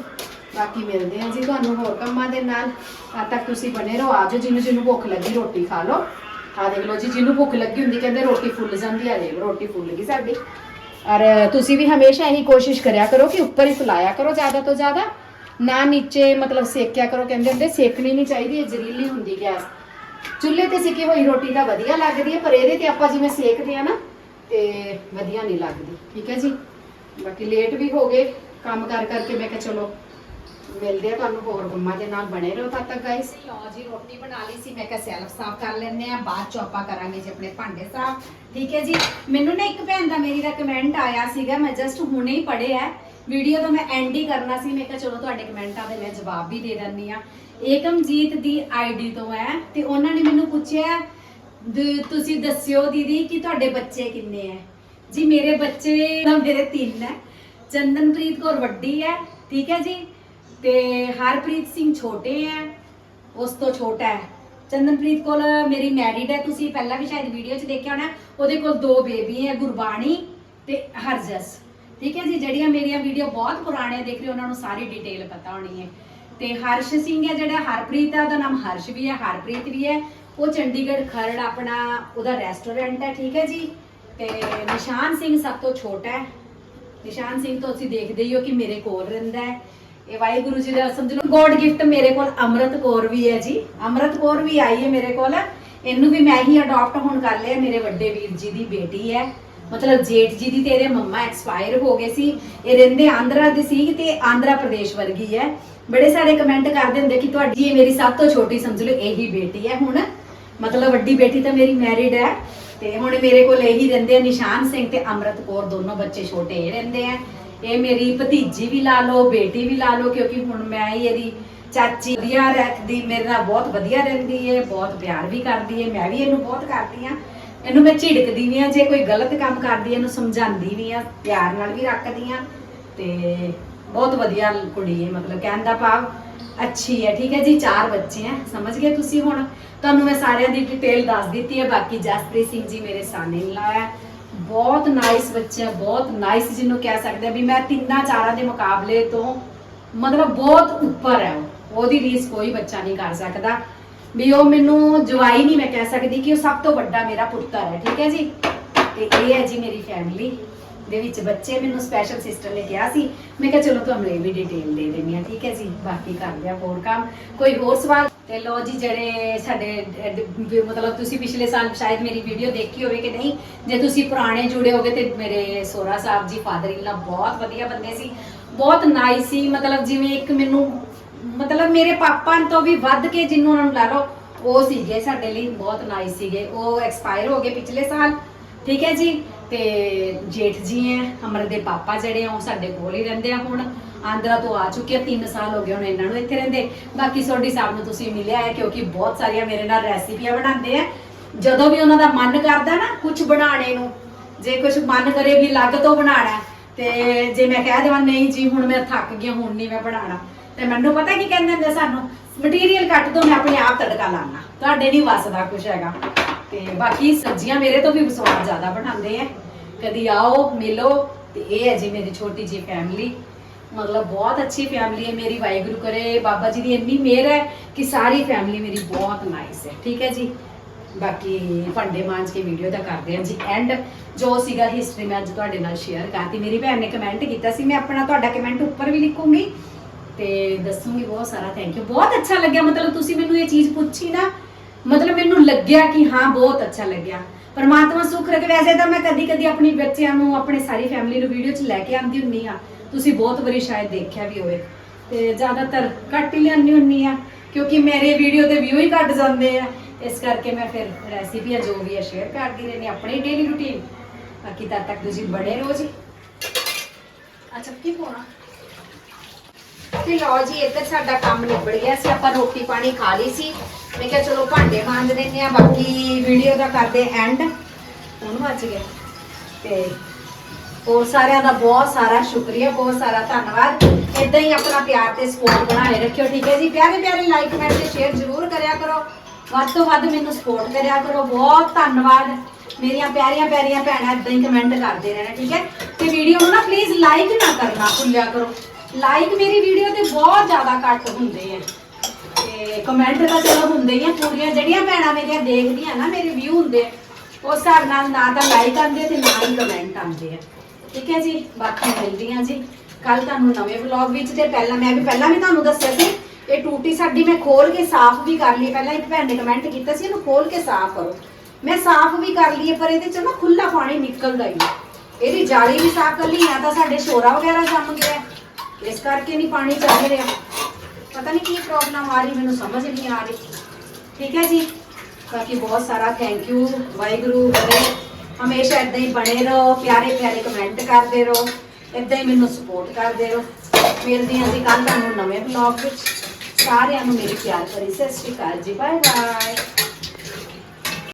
ਬਾਕੀ ਮਿਲਦੇ ਹਾਂ ਜੀ ਤੁਹਾਨੂੰ ਹੋਰ ਕੰਮਾਂ ਦੇ ਨਾਲ। ਤਦ ਤੱਕ ਤੁਸੀਂ ਬਣੇ ਰਹੋ। ਆਜੋ ਜਿਹਨੂੰ ਜਿਹਨੂੰ ਭੁੱਖ ਲੱਗੀ ਰੋਟੀ ਖਾ ਲਓ। ਆ ਦੇਖ ਲਓ ਜੀ, ਜਿਹਨੂੰ ਭੁੱਖ ਲੱਗੀ ਹੁੰਦੀ ਕਹਿੰਦੇ ਰੋਟੀ ਫੁੱਲ ਜਾਂਦੀ ਆ। ਦੇਖ ਰੋਟੀ ਫੁੱਲ ਗਈ ਸਾਡੀ। ਔਰ ਤੁਸੀਂ ਵੀ ਹਮੇਸ਼ਾ ਇਹੀ ਕੋਸ਼ਿਸ਼ ਕਰਿਆ ਕਰੋ ਕਿ ਉੱਪਰ ਹੀ ਫੁਲਾਇਆ ਕਰੋ ਜ਼ਿਆਦਾ ਤੋਂ ਜ਼ਿਆਦਾ। ਨਾ ਨੀਚੇ ਮਤਲਬ ਸੇਕਿਆ ਕਰੋ। ਕਹਿੰਦੇ ਹੁੰਦੇ, ਸੇਕਣੀ ਨਹੀਂ ਚਾਹੀਦੀ, ਇਹ ਜ਼ਰੀਲੀ ਹੁੰਦੀ ਗੈਸ। ਚੁੱਲ੍ਹੇ ਤੇ ਸਿੱਕੀ ਹੋਈ ਰੋਟੀ ਤਾਂ ਵਧੀਆ ਲੱਗਦੀ ਹੈ ਪਰ ਇਹਦੇ ਤੇ ਆਪਾਂ ਜਿਵੇਂ ਸੇਕਦੇ ਆ ਨਾ, ਤੇ ਵਧੀਆ ਨਹੀਂ ਲੱਗਦੀ। ਠੀਕ ਹੈ ਜੀ? ਬਾਕੀ ਲੇਟ ਵੀ ਹੋ ਗਏ। ਕੰਮ ਕਰ ਕਰਕੇ ਮੈਂ ਕਿਹਾ ਚਲੋ ਮਿਲਦੇ ਆ ਤੁਹਾਨੂੰ ਹੋਰ ਮੰਮਾ ਦੇ ਨਾਲ ਬਣੇ ਰਹੋ ਤਦ ਤੱਕ ਗਾਇਸ ਲਓ ਜੀ, ਰੋਟੀ ਬਣਾ ਲਈ ਸੀ, ਮੈਂ ਕਿਹਾ ਸੈਲਫ ਸਾਫ਼ ਕਰ ਲੈਣੇ ਆ ਬਾਅਦ ਚ ਆਪਾਂ ਕਰਾਂਗੇ ਜੀ ਆਪਣੇ ਭਾਂਡੇ ਸਾਫ਼। ਠੀਕ ਹੈ ਜੀ? ਮੈਨੂੰ ਨਾ ਇੱਕ ਭੈਣ ਦਾ ਮੇਰੀ ਦਾ ਕਮੈਂਟ ਆਇਆ ਸੀਗਾ, ਮੈਂ ਜਸਟ ਹੁਣੇ ਹੀ ਪੜ੍ਹਿਆ ਵੀਡੀਓ ਤਾਂ ਮੈਂ ਐਂਡ ਹੀ ਕਰਨਾ ਸੀ, ਮੈਂ ਕਿਹਾ ਚਲੋ ਤੁਹਾਡੇ ਕਮੈਂਟਾਂ ਦੇ ਮੈਂ ਜਵਾਬ ਵੀ ਦੇ ਦਿੰਨੀ ਆ ਏਕਮਜੀਤ ਦੀ ਆਈਡੀ ਤੋਂ ਹੈ, ਤੇ ਉਹਨਾਂ ਨੇ ਮੈਨੂੰ ਪੁੱਛਿਆ ਤੁਸੀਂ ਦੱਸਿਓ ਦੀਦੀ ਕਿ ਤੁਹਾਡੇ ਬੱਚੇ ਕਿੰਨੇ ਹੈ ਜੀ, ਮੇਰੇ ਬੱਚੇ ਮੇਰੇ ਤਿੰਨ ਹੈ। ਚੰਦਨਪ੍ਰੀਤ ਕੌਰ ਵੱਡੀ ਹੈ, ਠੀਕ ਹੈ ਜੀ? ਤੇ ਹਰਪ੍ਰੀਤ ਸਿੰਘ ਛੋਟੇ ਹੈ ਉਸ ਤੋਂ ਛੋਟਾ ਹੈ। ਚੰਦਨਪ੍ਰੀਤ ਕੋਲ ਮੇਰੀ ਮੈਰਿਡ ਹੈ ਤੁਸੀਂ ਪਹਿਲਾਂ ਵੀ ਸ਼ਾਇਦ ਵੀਡੀਓ 'ਚ ਦੇਖਿਆ ਹੋਣਾ ਉਹਦੇ ਕੋਲ ਦੋ ਬੇਬੀ ਹੈ ਗੁਰਬਾਣੀ ਤੇ ਹਰਜਸ। ਠੀਕ ਹੈ ਜੀ ਜਿਹੜੀਆਂ ਮੇਰੀਆਂ ਵੀਡੀਓ ਬਹੁਤ ਪੁਰਾਣੇ ਦੇਖ ਰਹੇ ਹੋ, ਉਹਨਾਂ ਨੂੰ ਸਾਰੀ ਡਿਟੇਲ ਪਤਾ ਹੋਣੀ ਹੈ। ਤੇ ਹਰਸ਼ ਸਿੰਘ ਹੈ ਜਿਹੜਾ ਹਰਪ੍ਰੀਤ ਹੈ ਉਹਦਾ ਨਾਮ ਹਰਸ਼ ਵੀ ਹੈ ਹਰਪ੍ਰੀਤ ਵੀ ਹੈ। ਉਹ ਚੰਡੀਗੜ੍ਹ ਖਰੜ ਆਪਣਾ ਉਹਦਾ ਰੈਸਟੋਰੈਂਟ ਹੈ ਠੀਕ ਹੈ ਜੀ। ਤੇ ਨਿਸ਼ਾਨ ਸਿੰਘ ਸਭ ਤੋਂ ਛੋਟਾ ਹੈ। ਨਿਸ਼ਾਨ ਸਿੰਘ ਤੋਂ ਅਸੀਂ ਦੇਖਦੇ ਹੀ ਹੋ ਕਿ ਮੇਰੇ ਕੋਲ ਰਹਿੰਦਾ ਹੈ। ਇਹ ਵਾਹਿਗੁਰੂ ਜੀ ਦਾ ਸਮਝ ਲਓ ਗੋਡ ਗਿਫਟ ਮੇਰੇ ਕੋਲ ਅੰਮ੍ਰਿਤ ਕੌਰ ਵੀ ਹੈ ਜੀ। ਅੰਮ੍ਰਿਤ ਕੌਰ ਵੀ ਆਈ ਹੈ ਮੇਰੇ ਕੋਲ। ਇਹਨੂੰ ਵੀ ਮੈਂ ਹੀ ਅਡਾਪਟ ਹੁਣ ਕਰ ਲਿਆ। ਮੇਰੇ ਵੱਡੇ ਵੀਰ ਜੀ ਦੀ ਬੇਟੀ ਹੈ। ਮਤਲਬ ਜੇਠ ਜੀ ਦੀ ਤੇ ਮੰਮਾ ਐਕਸਪਾਇਰ ਹੋ ਗਏ ਸੀ। ਇਹ ਰਹਿੰਦੇ ਆਂਧਰਾ ਦੇ ਸੀ ਤੇ ਆਂਧਰਾ ਪ੍ਰਦੇਸ਼ ਵਰਗੀ ਹੈ। ਬੜੇ ਸਾਰੇ ਕਮੈਂਟ ਕਰਦੇ ਹੁੰਦੇ ਕਿ ਤੁਹਾਡੀ ਇਹ ਮੇਰੀ ਸਭ ਤੋਂ ਛੋਟੀ ਸਮਝ ਲਓ, ਇਹੀ ਬੇਟੀ ਹੈ ਹੁਣ। ਮਤਲਬ ਵੱਡੀ ਬੇਟੀ ਤਾਂ ਮੇਰੀ ਮੈਰਿਡ ਹੈ। ਤੇ ਹੁਣ ਮੇਰੇ ਕੋਲ ਇਹੀ ਰਹਿੰਦੇ ਆ ਨਿਸ਼ਾਨ ਸਿੰਘ ਤੇ ਅਮਰਤ ਕੌਰ, ਦੋਨੋਂ ਬੱਚੇ ਛੋਟੇ ਇਹ ਰਹਿੰਦੇ ਆ। ਇਹ ਮੇਰੀ ਭਤੀਜੀ ਵੀ ਲਾ ਲਓ, ਬੇਟੀ ਵੀ ਲਾ ਲਓ, ਕਿਉਂਕਿ ਹੁਣ ਮੈਂ ਹੀ ਇਹਦੀ ਚਾਚੀ ਵਧੀਆ ਰੱਖਦੀ ਮੇਰੇ ਨਾਲ ਬਹੁਤ ਵਧੀਆ ਰਹਿੰਦੀ ਹੈ, ਬਹੁਤ ਪਿਆਰ ਵੀ ਕਰਦੀ ਹੈ, ਮੈਂ ਵੀ ਇਹਨੂੰ ਬਹੁਤ ਕਰਦੀ ਆ ਇਹਨੂੰ ਮੈਂ ਝਿੜਕਦੀ ਵੀ ਆ ਜੇ ਕੋਈ ਗਲਤ ਕੰਮ ਕਰਦੀ ਇਹਨੂੰ ਸਮਝਾਉਂਦੀ ਵੀ ਆ ਪਿਆਰ ਨਾਲ ਵੀ ਰੱਖਦੀ ਆ ਤੇ ਬਹੁਤ ਵਧੀਆ ਕੁੜੀ ਹੈ, ਮਤਲਬ ਕਹਿਣ ਦਾ ਭਾਵ ਅੱਛੀ ਹੈ, ਠੀਕ ਹੈ ਜੀ, ਚਾਰ ਬੱਚੇ ਹੈ, ਸਮਝ ਗਏ ਤੁਸੀਂ ਹੁਣ? ਤੁਹਾਨੂੰ ਮੈਂ ਸਾਰਿਆਂ ਦੀ ਡਿਟੇਲ ਦੱਸ ਦਿੱਤੀ ਹੈ, ਬਾਕੀ ਜਸਪ੍ਰੀਤ ਸਿੰਘ ਜੀ ਮੇਰੇ ਸਾਨੇ ਲਾਇਆ। ਬਹੁਤ ਨਾਈਸ ਬੱਚਾ ਬਹੁਤ ਨਾਈਸ ਜਿਹਨੂੰ ਕਹਿ ਸਕਦੇ ਆ ਵੀ ਮੈਂ ਤਿੰਨਾਂ ਚਾਰਾਂ ਦੇ ਮੁਕਾਬਲੇ ਤੋਂ ਮਤਲਬ ਬਹੁਤ ਉੱਪਰ ਹੈ ਉਹ। ਉਹਦੀ ਰੀਸ ਕੋਈ ਬੱਚਾ ਨਹੀਂ ਕਰ ਸਕਦਾ। ਵੀ ਉਹ ਮੈਨੂੰ ਜਵਾਈ ਨਹੀਂ ਮੈਂ ਕਹਿ ਸਕਦੀ ਕਿ ਉਹ ਸਭ ਤੋਂ ਵੱਡਾ ਮੇਰਾ ਪੁੱਤਰ ਹੈ, ਠੀਕ ਹੈ ਜੀ? ਤੇ ਇਹ ਹੈ ਜੀ ਮੇਰੀ ਫੈਮਿਲੀ ਦੇ ਵਿੱਚ ਬੱਚੇ। ਮੈਨੂੰ ਸਪੈਸ਼ਲ ਸਿਸਟਰ ਨੇ ਕਿਹਾ ਸੀ। ਮੈਂ ਕਿਹਾ ਚਲੋ ਤੁਹਾਨੂੰ ਇਹ ਵੀ ਡਿਟੇਲ ਦੇ ਦਿੰਦੀ ਆ ਠੀਕ ਹੈ ਜੀ? ਬਾਕੀ ਕਰਦੇ ਆ ਹੋਰ ਕੰਮ। ਕੋਈ ਹੋਰ ਸਵਾਲ? ਤੇ ਲੋ ਜੀ ਜਿਹੜੇ ਸਾਡੇ ਅਹ, ਮਤਲਬ ਤੁਸੀਂ ਪਿਛਲੇ ਸਾਲ ਸ਼ਾਇਦ ਮੇਰੀ ਵੀਡੀਓ ਦੇਖੀ ਹੋਵੇ ਕਿ ਨਹੀਂ ਜੇ ਤੁਸੀਂ ਪੁਰਾਣੇ ਜੁੜੇ ਹੋਗੇ ਤੇ ਮੇਰੇ ਸੋਹਰਾ ਸਾਹਿਬ ਜੀ ਫਾਦਰ ਇਨ ਲਾ ਬਹੁਤ ਵਧੀਆ ਬੰਦੇ ਸੀ ਬਹੁਤ ਨਾਈਸ ਸੀ ਮਤਲਬ ਜਿਵੇਂ ਇੱਕ ਮੈਨੂੰ ਮਤਲਬ ਮੇਰੇ ਪਾਪਾ ਤੋਂ ਵੀ ਵੱਧ ਕੇ ਜਿਹਨੂੰ ਉਹਨਾਂ ਨੂੰ ਲਾ ਲਓ ਉਹ ਸੀਗੇ ਸਾਡੇ ਲਈ ਬਹੁਤ ਨਾਈਸ ਸੀਗੇ ਉਹ ਐਕਸਪਾਇਰ ਹੋ ਗਏ ਪਿਛਲੇ ਸਾਲ ਠੀਕ ਹੈ ਜੀ? ਤੇ ਜੇਠ ਜੀ ਹੈ ਅਮਰ ਦੇ ਪਾਪਾ ਜਿਹੜੇ ਆ ਉਹ ਸਾਡੇ ਕੋਲ ਹੀ ਰਹਿੰਦੇ ਆ ਹੁਣ। ਆਂਧਰਾ ਤੋਂ ਆ ਚੁੱਕੇ ਆ 3 ਸਾਲ ਹੋ ਗਏ ਹੁਣ ਇਹਨਾਂ ਨੂੰ ਇੱਥੇ ਰਹਿੰਦੇ। ਬਾਕੀ ਸੋਡੀ ਸਾਹਿਬ ਨੂੰ ਤੁਸੀਂ ਮਿਲਿਆ ਹੈ ਕਿਉਂਕਿ ਬਹੁਤ ਸਾਰੀਆਂ ਮੇਰੇ ਨਾਲ ਰੈਸਿਪੀਆਂ ਬਣਾਉਂਦੇ ਆ। ਜਦੋਂ ਵੀ ਉਹਨਾਂ ਦਾ ਮਨ ਕਰਦਾ ਨਾ ਕੁਝ ਬਣਾਉਣੇ ਨੂੰ ਜੇ ਕੁਝ ਮਨ ਕਰੇ ਵੀ ਲੱਗ ਤੋਂ ਬਣਾਉਣਾ ਹੈ, ਤੇ ਜੇ ਮੈਂ ਕਹਿ ਦੇਵਾਂ ਨਹੀਂ ਜੀ ਹੁਣ ਮੈਂ ਥੱਕ ਗਿਆ ਹੁਣ ਨਹੀਂ ਮੈਂ ਬਣਾਉਣਾ। ਤੇ ਮੈਨੂੰ ਪਤਾ ਕੀ ਕਹਿੰਦੇ ਹੁੰਦੇ ਸਾਨੂੰ? ਮਟੀਰੀਅਲ ਕੱਟ ਦੋ ਮੈਂ ਆਪਣੇ ਆਪ ਤੜਕਾ ਲਾਣਾ ਤੁਹਾਡੇ ਨਹੀਂ ਵਸਦਾ ਕੁਛ ਹੈਗਾ। ਤੇ ਬਾਕੀ ਸਬਜ਼ੀਆਂ ਮੇਰੇ ਤੋਂ ਵੀ ਸਵਾਦ ਜ਼ਿਆਦਾ ਬਣਾਉਂਦੇ ਆ। ਕਦੀ ਆਓ, ਮਿਲੋ ਤੇ ਇਹ ਹੈ ਜੀ ਮੇਰੀ ਛੋਟੀ ਜੀ ਫੈਮਿਲੀ ਮਤਲਬ ਬਹੁਤ ਅੱਛੀ ਫੈਮਿਲੀ ਹੈ ਮੇਰੀ, ਵਾਹਿਗੁਰੂ ਕਰੇ, ਬਾਬਾ ਜੀ ਦੀ ਇੰਨੀ ਮਿਹਰ ਹੈ ਕਿ ਸਾਰੀ ਫੈਮਿਲੀ ਮੇਰੀ ਬਹੁਤ ਨਾਈਸ ਹੈ, ਠੀਕ ਹੈ ਜੀ? ਬਾਕੀ ਭਾਂਡੇ ਮਾਂਜ ਕੇ ਵੀਡੀਓ ਦਾ ਕਰਦੇ ਹਾਂ ਜੀ। ਐਂਡ ਜੋ ਸੀਗਾ ਹਿਸਟਰੀ ਮੈਂ ਅੱਜ ਤੁਹਾਡੇ ਨਾਲ ਸ਼ੇਅਰ ਕਰਤੀ। ਮੇਰੀ ਭੈਣ ਨੇ ਕਮੈਂਟ ਕੀਤਾ ਸੀ, ਮੈਂ ਆਪਣਾ ਤੁਹਾਡਾ ਕਮੈਂਟ ਉੱਪਰ ਵੀ ਲਿਖੂੰਗੀ ਤੇ ਦੱਸੂੰਗੀ ਬਹੁਤ ਸਾਰਾ ਥੈਂਕ ਯੂ ਬਹੁਤ ਅੱਛਾ ਲੱਗਿਆ, ਮਤਲਬ ਤੁਸੀਂ ਮੈਨੂੰ ਇਹ ਚੀਜ਼ ਪੁੱਛੀ ਨਾ ਮਤਲਬ ਮੈਨੂੰ ਲੱਗਿਆ ਕਿ ਹਾਂ, ਬਹੁਤ ਅੱਛਾ ਲੱਗਿਆ। ਪਰਮਾਤਮਾ ਸੁੱਖ ਰੱਖੇ। ਵੈਸੇ ਤਾਂ ਮੈਂ ਕਦੀ ਕਦੀ ਆਪਣੀ ਬੱਚਿਆਂ ਨੂੰ, ਆਪਣੇ ਸਾਰੀ ਫੈਮਿਲੀ ਨੂੰ ਵੀਡੀਓ 'ਚ ਲੈ ਕੇ ਆਉਂਦੀ ਹੁੰਨੀ ਆ ਤੁਸੀਂ ਬਹੁਤ ਵਾਰੀ ਸ਼ਾਇਦ ਦੇਖਿਆ ਵੀ ਹੋਵੇ। ਤੇ ਜ਼ਿਆਦਾਤਰ ਘੱਟ ਹੀ ਲਿਆਉਂਦੀ ਹੁੰਨੀ ਆ ਕਿਉਂਕਿ ਮੇਰੇ ਵੀਡੀਓ ਦੇ ਵਿਊ ਹੀ ਘੱਟ ਜਾਂਦੇ ਆ। ਇਸ ਕਰਕੇ ਮੈਂ ਫਿਰ ਰੈਸਿਪੀਆਂ ਜੋ ਵੀ ਹੈ ਸ਼ੇਅਰ ਕਰਦੀ ਰਹਿੰਦੀ ਆਪਣੀ ਡੇਲੀ ਰੁਟੀਨ ਬਾਕੀ ਤਦ ਤੱਕ ਤੁਸੀਂ ਬੜੇ ਰਹੋ ਜੀ। ਅੱਛਾ, ਕੀ ਪਾਉਣਾ? ਤੇ ਲਓ ਜੀ, ਇੱਧਰ ਸਾਡਾ ਕੰਮ ਨਿਬੜ ਗਿਆ ਸੀ। ਆਪਾਂ ਰੋਟੀ ਪਾਣੀ ਖਾ ਲਈ ਸੀ। ਮੈਂ ਕਿਹਾ ਚਲੋ ਭਾਂਡੇ ਮਾਂਜ ਦਿੰਦੇ ਆ ਬਾਕੀ ਵੀਡੀਓ ਦਾ ਕਰਦੇ ਐਂਡ ਹੁਣ ਵੱਜ ਗਿਆ। ਤੇ ਹੋਰ ਸਾਰਿਆਂ ਦਾ ਬਹੁਤ ਸਾਰਾ ਸ਼ੁਕਰੀਆ, ਬਹੁਤ ਸਾਰਾ ਧੰਨਵਾਦ। ਇਦਾਂ ਹੀ ਆਪਣਾ ਪਿਆਰ ਤੇ ਸਪੋਰਟ ਬਣਾਏ ਰੱਖਿਓ, ਠੀਕ ਹੈ ਜੀ? ਪਿਆਰੇ ਪਿਆਰੇ ਲਾਈਕ ਕਮੈਂਟ ਤੇ ਸ਼ੇਅਰ ਜ਼ਰੂਰ ਕਰਿਆ ਕਰੋ। ਵੱਧ ਤੋਂ ਵੱਧ ਮੈਨੂੰ ਸਪੋਰਟ ਕਰਿਆ ਕਰੋ। ਬਹੁਤ ਧੰਨਵਾਦ। ਮੇਰੀਆਂ ਪਿਆਰੀਆਂ ਪਿਆਰੀਆਂ ਭੈਣਾਂ ਇਦਾਂ ਹੀ ਕਮੈਂਟ ਕਰਦੇ ਰਹਿਣਾ, ਠੀਕ ਹੈ? ਤੇ ਵੀਡੀਓ ਨੂੰ ਨਾ ਪਲੀਜ਼ ਲਾਈਕ ਨਾ ਕਰਨਾ ਭੁੱਲਿਆ ਕਰੋ। ਲਾਈਕ ਮੇਰੀ ਵੀਡੀਓ ਤੇ ਬਹੁਤ ਜ਼ਿਆਦਾ ਘੱਟ ਹੁੰਦੇ ਆ। ਤੇ ਕਮੈਂਟ ਤਾਂ ਚਲੋ ਹੁੰਦੇ ਹੀ ਆ ਪੂਰੀਆਂ ਜਿਹੜੀਆਂ ਭੈਣਾਂ ਮੇਰੀਆਂ ਦੇਖਦੀਆਂ ਨਾ ਮੇਰੇ ਵਿਊ ਹੁੰਦੇ ਆ, ਉਸ ਹਿਸਾਬ ਨਾਲ ਨਾ ਤਾਂ ਲਾਈਕ ਆਉਂਦੇ ਆ ਤੇ ਨਾ ਹੀ ਕਮੈਂਟ ਆਉਂਦੇ ਆ। ਠੀਕ ਹੈ ਜੀ? ਬਾਕੀ ਮਿਲਦੀ ਆ ਜੀ। ਕੱਲ ਤੁਹਾਨੂੰ ਨਵੇਂ ਵਲੌਗ ਵਿੱਚ ਤੇ ਪਹਿਲਾਂ ਮੈਂ ਵੀ ਪਹਿਲਾਂ ਵੀ ਤੁਹਾਨੂੰ ਦੱਸਿਆ ਸੀ ਇਹ ਟੂਟੀ ਸਾਡੀ ਮੈਂ ਖੋਲ ਕੇ ਸਾਫ਼ ਵੀ ਕਰ ਲਈ ਪਹਿਲਾਂ ਇੱਕ ਭੈਣ ਨੇ ਕਮੈਂਟ ਕੀਤਾ ਸੀ ਇਹਨੂੰ ਖੋਲ ਕੇ ਸਾਫ਼ ਕਰੋ। ਮੈਂ ਸਾਫ਼ ਵੀ ਕਰ ਲਈ ਹੈ, ਪਰ ਇਹਦੇ ਚ ਨਾ ਖੁੱਲਾ ਪਾਣੀ ਨਿਕਲਦਾ ਹੀ ਹੈ। ਇਹਦੀ ਜਾਲੀ ਵੀ ਸਾਫ਼ ਕਰ ਲਈ ਜਾਂ ਤਾਂ ਸਾਡੇ ਸ਼ੋਰਾ ਵਗੈਰਾ ਜੰਮ ਗਿਆ। ਹੈ। ਇਸ ਕਰਕੇ ਨਹੀਂ ਪਾਣੀ ਚੱਲ ਰਿਹਾ। ਪਤਾ ਨਹੀਂ ਕੀ ਪ੍ਰੋਬਲਮ ਆ ਰਹੀ, ਮੈਨੂੰ ਸਮਝ ਨਹੀਂ ਆ ਰਹੀ। ਠੀਕ ਹੈ ਜੀ? ਬਾਕੀ ਬਹੁਤ ਸਾਰਾ ਥੈਂਕ ਯੂ ਵਾਹਿਗੁਰੂ ਕਰੇ ਹਮੇਸ਼ਾ ਇਦਾਂ ਹੀ ਬਣੇ ਰਹੋ, ਪਿਆਰੇ ਪਿਆਰੇ ਕਮੈਂਟ ਕਰਦੇ ਰਹੋ। ਇਦਾਂ ਹੀ ਮੈਨੂੰ ਸਪੋਰਟ ਕਰਦੇ ਰਹੋ। ਮਿਲਦੀ ਹਾਂ ਜੀ ਕੱਲ ਤੁਹਾਨੂੰ ਨਵੇਂ ਵਲੌਗ ਵਿੱਚ ਸਾਰਿਆਂ ਨੂੰ ਮੇਰੀ ਪਿਆਰ ਭਰੀ ਸਤਿ ਸ਼੍ਰੀ ਅਕਾਲ ਜੀ। Bye bye